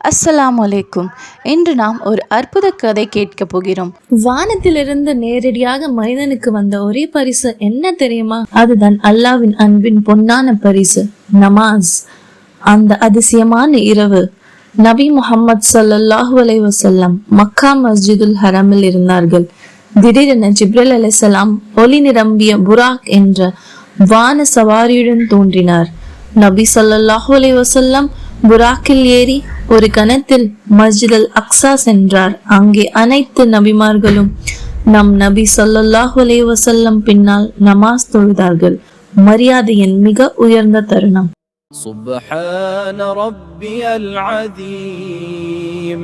அஸ்ஸலாம் அலைக்கும். இன்று நாம் ஒரு அற்புத கதை கேட்க போகிறோம். வானத்திலிருந்து நேரடியாக மனிதனுக்கு வந்த ஒரே பரிசு என்ன தெரியுமா? அதுதான் அல்லாவின் அன்பின் பொன்னான பரிசு நமாஸ். அந்த அதிசயமான இரவு நபி முகமது சல்லாஹு அலைஹி வஸல்லம் மக்கா மஸ்ஜிதுல் ஹரமில் இருந்தார்கள். திடீரென ஜிப்ரல் அலைஹிஸ்ஸலாம் ஒலி நிரம்பிய புராக் என்ற வான சவாரியுடன் தோன்றினார். நபி ஸல்லல்லாஹு அலைஹி வசல்லம் புராக்கில் ஏறி ஒரு கணத்தில் மஸ்ஜித் அல் அக்ஸா சென்றார் அங்கே அனைத்து நபிமார்களும் நம் நபி ஸல்லல்லாஹு அலைஹி வஸல்லம் பின்னால் நமாஸ் தொழுதார்கள் மரியாதையின் மிக உயர்ந்த தருணம் سبحان ربي العظيم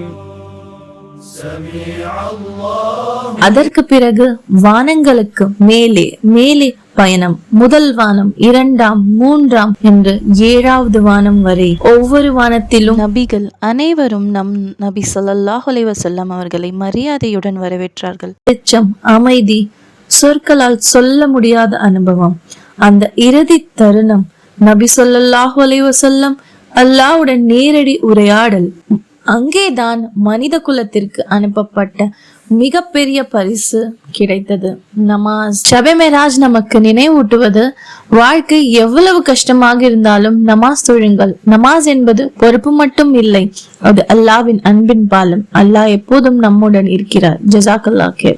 سميع الله அதற்கு பிறகு வானங்களுக்கு மேலே மேலே பயணம். முதல் வானம் இரண்டாம் மூன்றாம் என்று ஏழாவது வானம் வரை ஒவ்வொரு வானத்திலும் நபிகள் அனைவரும் நம் நபி ஸல்லல்லாஹு அலைஹி வஸல்லம் அவர்களை மரியாதையுடன் வரவேற்றார்கள். வெளிச்சம் அமைதி சொற்களால் சொல்ல முடியாத அனுபவம். அந்த இறுதி தருணம் நபி ஸல்லல்லாஹு அலைஹி வஸல்லம் அல்லாஹ்வுடன் நேரடி உரையாடல். அங்கேதான் மனித குலத்திற்கு அனுப்பப்பட்ட மிகப்பெரிய பரிசு கிடைத்தது. நமாஸ். ஜபெமெராஜ் நமக்கு நினைவூட்டுவது வாழ்க்கை எவ்வளவு கஷ்டமாக இருந்தாலும் நமாஸ் தொழுங்கள். நமாஸ் என்பது பொறுப்பு மட்டும் இல்லை அது அல்லாவின் அன்பின் பாலம். அல்லாஹ் எப்போதும் நம்முடன் இருக்கிறார். ஜசாக்கல்லா கேர்